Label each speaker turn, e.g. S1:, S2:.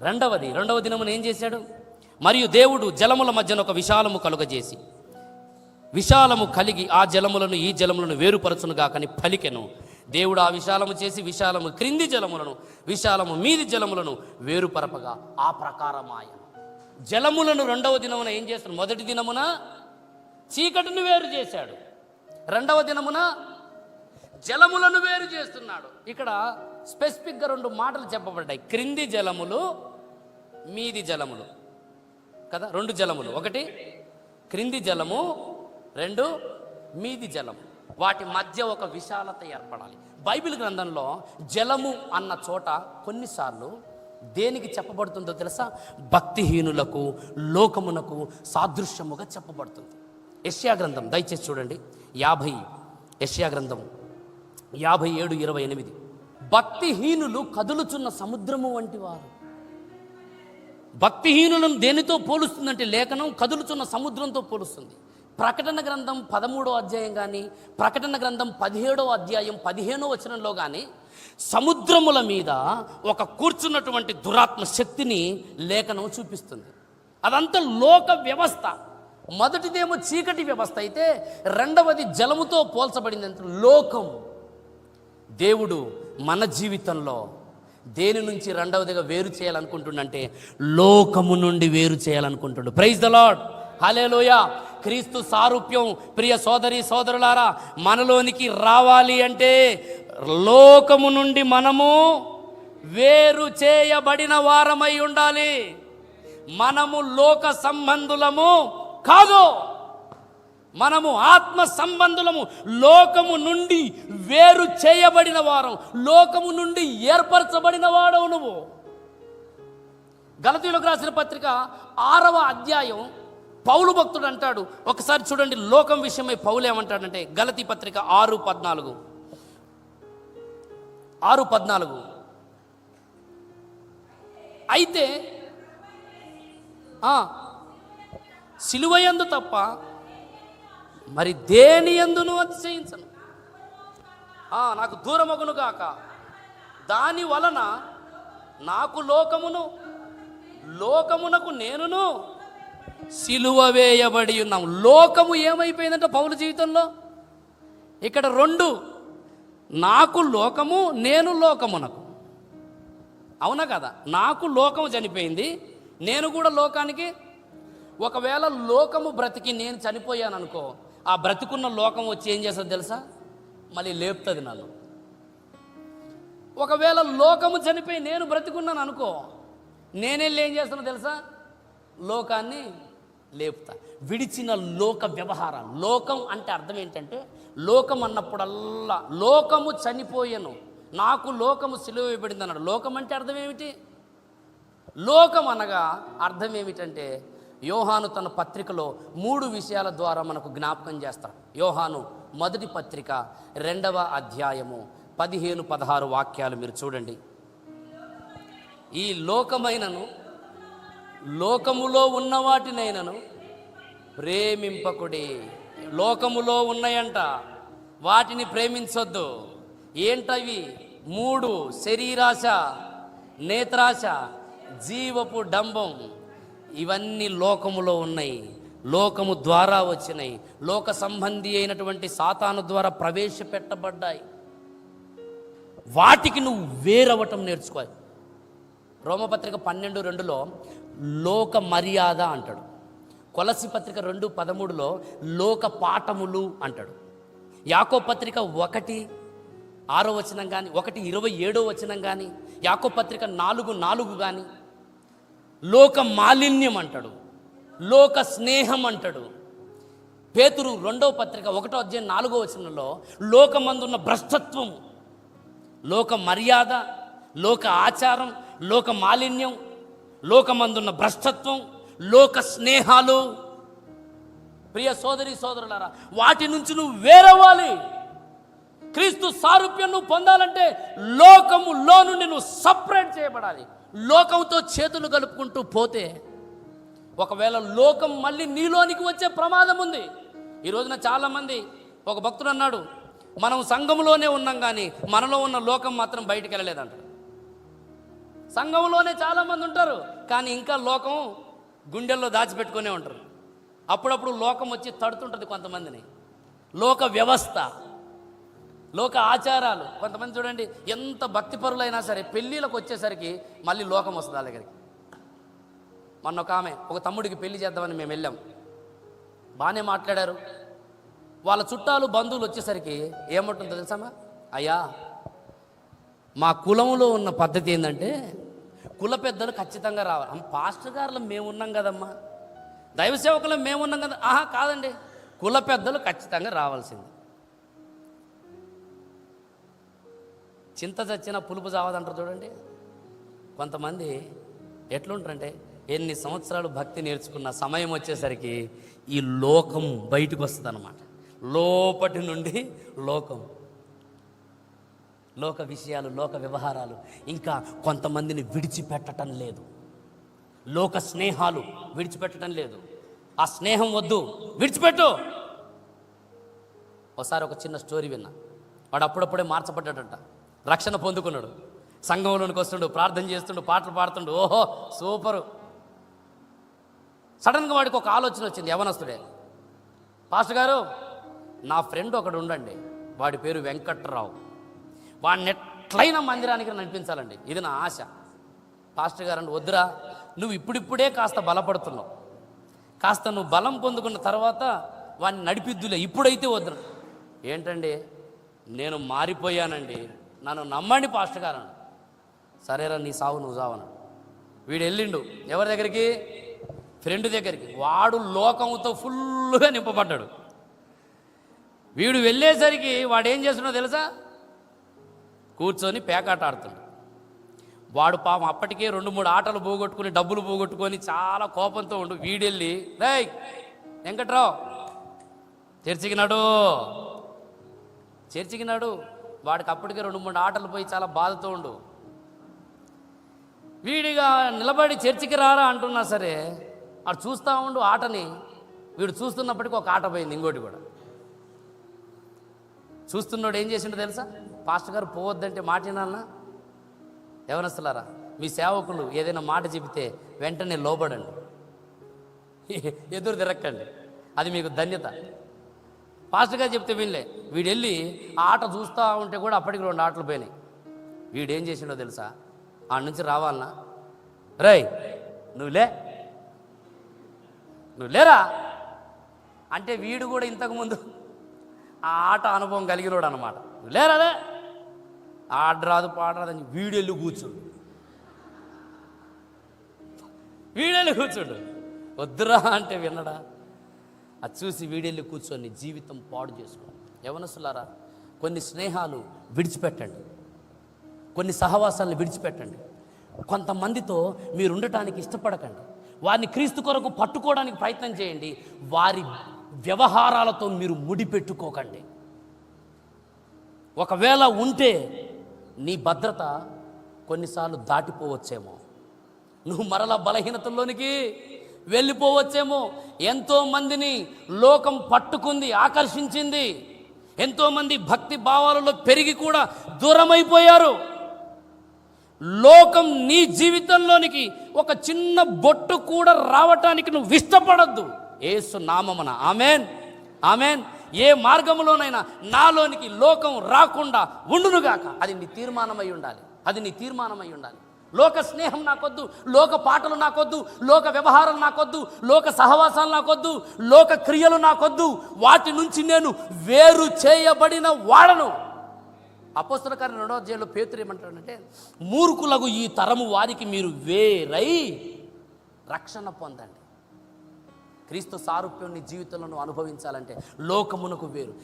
S1: రెండవది రెండవ దినమున ఏం చేశాడు? మరియు దేవుడు జలముల మధ్యన ఒక విశాలము కలుగజేసి విశాలము కలిగి ఆ జలములను ఈ జలములను వేరుపరచునుగా కానీ పలికెను. దేవుడు ఆ విశాలము చేసి విశాలము క్రింది జలములను విశాలము మీది జలములను వేరుపరపగా ఆ ప్రకారమాయ జలములను రెండవ దినమున ఏం చేస్తాడు? మొదటి దినమున చీకటిని వేరు చేశాడు. రెండవ దినమున జలములను వేరు చేస్తున్నాడు. ఇక్కడ స్పెసిఫిక్గా రెండు మాటలు చెప్పబడ్డాయి. క్రింది జలములు మీది జలములు. కదా? రెండు జలములు. ఒకటి క్రింది జలము. రెండు మీది జలము. వాటి మధ్య ఒక విశాలత ఏర్పడాలి. బైబిల్ గ్రంథంలో జలము అన్న చోట కొన్నిసార్లు దేనికి చెప్పబడుతుందో తెలుసా? భక్తిహీనులకు లోకమునకు సాదృశ్యముగా చెప్పబడుతుంది. యష్యా గ్రంథం దయచేసి చూడండి. యాభై యష్యా గ్రంథం యాభై ఏడు ఇరవై ఎనిమిది. భక్తిహీనులు కదులుచున్న సముద్రము వంటి వారు. భక్తిహీనులను దేనితో పోలుస్తుందంటే లేఖనం కదులుచున్న సముద్రంతో పోలుస్తుంది. ప్రకటన గ్రంథం పదమూడో అధ్యాయం కానీ ప్రకటన గ్రంథం పదిహేడో అధ్యాయం పదిహేనో వచనంలో కానీ సముద్రముల మీద ఒక కూర్చున్నటువంటి దురాత్మ శక్తిని లేఖనం చూపిస్తుంది. అదంతా లోక వ్యవస్థ. మొదటిదేమో చీకటి వ్యవస్థ అయితే రెండవది జలముతో పోల్చబడింది అంటే లోకం. దేవుడు మన జీవితంలో దేని నుంచి రెండవదిగా వేరు చేయాలనుకుంటుండంటే లోకము నుండి వేరు చేయాలనుకుంటుండు. ప్రైజ్ ద లాడ్ హలేలోయ క్రీస్తు సారూప్యం. ప్రియ సోదరి సోదరులారా మనలోనికి రావాలి అంటే లోకము నుండి మనము వేరు చేయబడిన వారమై ఉండాలి. మనము లోక సంబంధులము కాదు. మనము ఆత్మ సంబంధులము లోకము నుండి వేరు చేయబడిన వారం లోకము నుండి ఏర్పరచబడిన వాడవు నువ్వు. గలతీలకు రాసిన పత్రిక ఆరవ అధ్యాయం పౌలు భక్తుడు అంటాడు. ఒకసారి చూడండి లోకం విషయమై పౌలు ఏమంటాడంటే గలతీ పత్రిక ఆరు పద్నాలుగు. ఆరు పద్నాలుగు. అయితే సిలువయందు తప్ప మరి దేని ఎందును అతిశయించను నాకు దూరమగును గాక. దాని వలన నాకు లోకమును లోకమునకు నేనును సిలువ వేయబడి ఉన్నాం. లోకము ఏమైపోయిందంటే పౌల జీవితంలో? ఇక్కడ రెండు నాకు లోకము నేను లోకమునకు. అవునా కదా? నాకు లోకము చనిపోయింది నేను కూడా లోకానికి. ఒకవేళ లోకము బ్రతికి నేను చనిపోయాను అనుకో ఆ బ్రతికున్న లోకం వచ్చి ఏం చేస్తుంది తెలుసా? మళ్ళీ లేపుతుంది నన్ను ఒకవేళ లోకము చనిపోయి నేను బ్రతికున్నాను అనుకో నేనెళ్ళి ఏం చేస్తున్నా తెలుసా? లోకాన్ని లేపుతా. విడిచిన లోక వ్యవహారం. లోకం అంటే అర్థం ఏంటంటే లోకం అన్నప్పుడల్లా లోకము చనిపోయాను. నాకు లోకము సిలువ ఇవ్వబడింది అన్నాడు. లోకం అంటే అర్థం ఏమిటి? లోకం అనగా అర్థం ఏమిటంటే యోహాను తన పత్రికలో మూడు విషయాల ద్వారా మనకు జ్ఞాపకం చేస్తాడు యోహాను మొదటి పత్రిక రెండవ అధ్యాయము పదిహేను పదహారు వాక్యాలు మీరు చూడండి. ఈ లోకమైనను లోకములో ఉన్న వాటినైనను ప్రేమింపకుడి. లోకములో ఉన్నాయంట వాటిని ప్రేమించొద్దు. ఏంటవి? మూడు శరీరాశ నేత్రాశ జీవపు డంబం. ఇవన్నీ లోకములో ఉన్నాయి. లోకము ద్వారా వచ్చినాయి. లోక సంబంధి అయినటువంటి సాతాను ద్వారా ప్రవేశపెట్టబడ్డాయి. వాటికి నువ్వు వేరవటం నేర్చుకోవాలి. రోమపత్రిక పన్నెండు రెండులో లోక మర్యాద అంటాడు. కొలసి పత్రిక రెండు పదమూడులో లోక పాఠములు అంటాడు. యాకో పత్రిక ఒకటి ఆరో వచనం కానీ ఒకటి ఇరవై ఏడో వచనం కానీ యాకో పత్రిక నాలుగు నాలుగు కానీ లోక మాలిన్యం అంటాడు లోక స్నేహం అంటాడు పేతురు రెండవ పత్రిక ఒకటో అధ్యాయం నాలుగో వచనంలో లోకమందున్న భ్రష్టత్వం లోక మర్యాద లోక ఆచారం లోక మాలిన్యం లోకమందున్న భ్రష్టత్వం లోక స్నేహాలు. ప్రియ సోదరి సోదరులారా వాటి నుంచి నువ్వు వేరవ్వాలి. క్రీస్తు సారూప్యం నువ్వు పొందాలంటే లోకములో నుండి నువ్వు సపరేట్ చేయబడాలి. లోకంతో చేతులు కలుపుకుంటూ పోతే ఒకవేళ లోకం మళ్ళీ నీలోనికి వచ్చే ప్రమాదం ఉంది. ఈ రోజున చాలామంది ఒక భక్తుడు అన్నాడు మనం సంఘంలోనే ఉన్నాం కానీ మనలో ఉన్న లోకం మాత్రం బయటికి వెళ్ళలేదంట. సంఘంలోనే చాలామంది ఉంటారు కానీ ఇంకా లోకం గుండెల్లో దాచిపెట్టుకునే ఉంటారు. అప్పుడప్పుడు లోకం వచ్చి తడుతుంటుంది కొంతమందిని. లోక వ్యవస్థ. లోక ఆచారాలు. కొంతమంది చూడండి ఎంత భక్తిపరులైనా సరే పెళ్ళిళ్ళకి వచ్చేసరికి మళ్ళీ లోకం వస్తుంది వాళ్ళ దగ్గరికి. మొన్న ఒక ఆమె ఒక తమ్ముడికి పెళ్ళి చేద్దామని మేము వెళ్ళాం. బాగానే మాట్లాడారు. వాళ్ళ చుట్టాలు బంధువులు వచ్చేసరికి ఏమంటుందో తెలుసామా అయ్యా మా కులంలో ఉన్న పద్ధతి ఏంటంటే కుల పెద్దలు ఖచ్చితంగా రావాలి. అమ్మ, పాస్టర్ గారులు మేము ఉన్నాం కదమ్మా. దైవ సేవకులు మేమున్నాం కదా. ఆహా కాదండి. కుల పెద్దలు ఖచ్చితంగా రావాల్సింది. చింత చచ్చిన పులుపు చావదంటారు చూడండి. కొంతమంది ఎట్లుంటారంటే ఎన్ని సంవత్సరాలు భక్తి నేర్చుకున్న సమయం వచ్చేసరికి ఈ లోకం బయటకు వస్తుంది అనమాట లోపటి నుండి లోకం. లోక విషయాలు లోక వ్యవహారాలు ఇంకా కొంతమందిని విడిచిపెట్టడం లేదు. లోక స్నేహాలు విడిచిపెట్టడం లేదు. ఆ స్నేహం వద్దు విడిచిపెట్టు! ఒకసారి ఒక చిన్న స్టోరీ విన్నా. వాడు అప్పుడప్పుడే మార్చబడ్డాడంట. రక్షణ పొందుకున్నాడు. సంఘంలోనికి వస్తుండు ప్రార్థన చేస్తుండు పాటలు పాడుతుండు. ఓహో సూపరు. సడన్గా వాడికి ఒక ఆలోచన వచ్చింది యవనస్తుడే. పాస్టర్ గారు నా ఫ్రెండ్ ఒకడు ఉండండి వాడి పేరు వెంకట్రావు. వాడిని ఎట్లయినా మందిరానికి నడిపించాలండి ఇది నా ఆశ. పాస్టర్ గారు అండి వద్దురా నువ్వు ఇప్పుడిప్పుడే కాస్త బలపడుతున్నావు. కాస్త నువ్వు బలం పొందుకున్న తర్వాత వాడిని నడిపిద్దులే ఇప్పుడైతే వద్దు ఏంటండి నేను మారిపోయానండి. నన్ను నమ్మండి పాస్టర్ గారు అన్నాడు. సరేరా నీ సావు నువ్వు సావను వీడు వెళ్ళిండు. ఎవరి దగ్గరికి? ఫ్రెండ్ దగ్గరికి. వాడు లోకంతో ఫుల్గా నింపబడ్డాడు. వీడు వెళ్ళేసరికి వాడు ఏం చేస్తున్నాడో తెలుసా? కూర్చొని పేకాట ఆడుతుండు. వాడు పాపం అప్పటికే రెండు మూడు ఆటలు పోగొట్టుకుని డబ్బులు పోగొట్టుకొని చాలా కోపంతో ఉండు. వీడెళ్ళి రే వెంకట్రావు చర్చికినాడు చర్చికినాడు వాడికి అప్పటికే రెండు మూడు ఆటలు పోయి చాలా బాధతో ఉండు. వీడిగా నిలబడి చర్చికి రారా అంటున్నా సరే అటు చూస్తూ ఉండు ఆటని. వీడు చూస్తున్నప్పటికీ ఒక ఆట పోయింది ఇంకోటి కూడా. చూస్తున్నాడు ఏం చేసిండో తెలుసా? పాస్టర్ గారు పోవద్దంటే మాట వినాలనా? మీ సేవకులు ఏదైనా మాట చెబితే వెంటనే లోబడండి. ఎదురు తిరక్కండి అది మీకు ధన్యత. ఫాస్ట్గా చెప్తే వినలే. వీడు వెళ్ళి ఆ ఆట చూస్తూ ఉంటే కూడా అప్పటికి రెండు ఆటలు పోయినాయి. వీడేం చేసిండో తెలుసా? ఆ నుంచి రావాలనా? రేయ్ నువ్వులే నువ్వు లేరా? అంటే వీడు కూడా ఇంతకుముందు ఆ ఆట అనుభవం కలిగినోడు అనమాట నువ్వు లేరాదే ఆడరాదు పాడరాదని వీడెళ్ళి కూర్చోడు. వీడెళ్ళి కూర్చోడు. వద్దురా అంటే విన్నడా అది చూసి వీడెళ్ళి కూర్చొని జీవితం పాడు చేసుకోండి యవనసులారా కొన్ని స్నేహాలు విడిచిపెట్టండి. కొన్ని సహవాసాలను విడిచిపెట్టండి. కొంతమందితో మీరు ఉండటానికి ఇష్టపడకండి. వారిని క్రీస్తు కొరకు పట్టుకోవడానికి ప్రయత్నం చేయండి. వారి వ్యవహారాలతో మీరు ముడిపెట్టుకోకండి. ఒకవేళ ఉంటే నీ భద్రత కొన్నిసార్లు దాటిపోవచ్చేమో. నువ్వు మరలా బలహీనతల్లోనికి వెళ్ళిపోవచ్చేమో. ఎంతో మందిని లోకం పట్టుకుంది ఆకర్షించింది. ఎంతోమంది భక్తి భావాలలో పెరిగి కూడా దూరమైపోయారు. లోకం నీ జీవితంలోనికి ఒక చిన్న బొట్టు కూడా రావటానికి నువ్వు ఇష్టపడద్దు. ఏసు నామమున. ఆమెన్. ఆమెన్. ఏ మార్గంలోనైనా నాలోనికి లోకం రాకుండా ఉండునుగాక. అది నీ తీర్మానమై ఉండాలి. అది నీ తీర్మానమై ఉండాలి. లోక స్నేహం నాకొద్దు లోక పాటలు నాకొద్దు లోక వ్యవహారం నాకొద్దు లోక సహవాసాలు నాకొద్దు లోక క్రియలు నాకొద్దు. వాటి నుంచి నేను వేరు చేయబడిన వాడను. అపోస్తుల కార్యం రెండవ అధ్యాయంలో పేతురు ఏమంటాడంటే మూర్ఖులకు ఈ తరము వారికి మీరు వేరై రక్షణ పొందండి. క్రీస్తు సారూప్యం నీ జీవితంలో అనుభవించాలంటే లోకమునకు వేరు.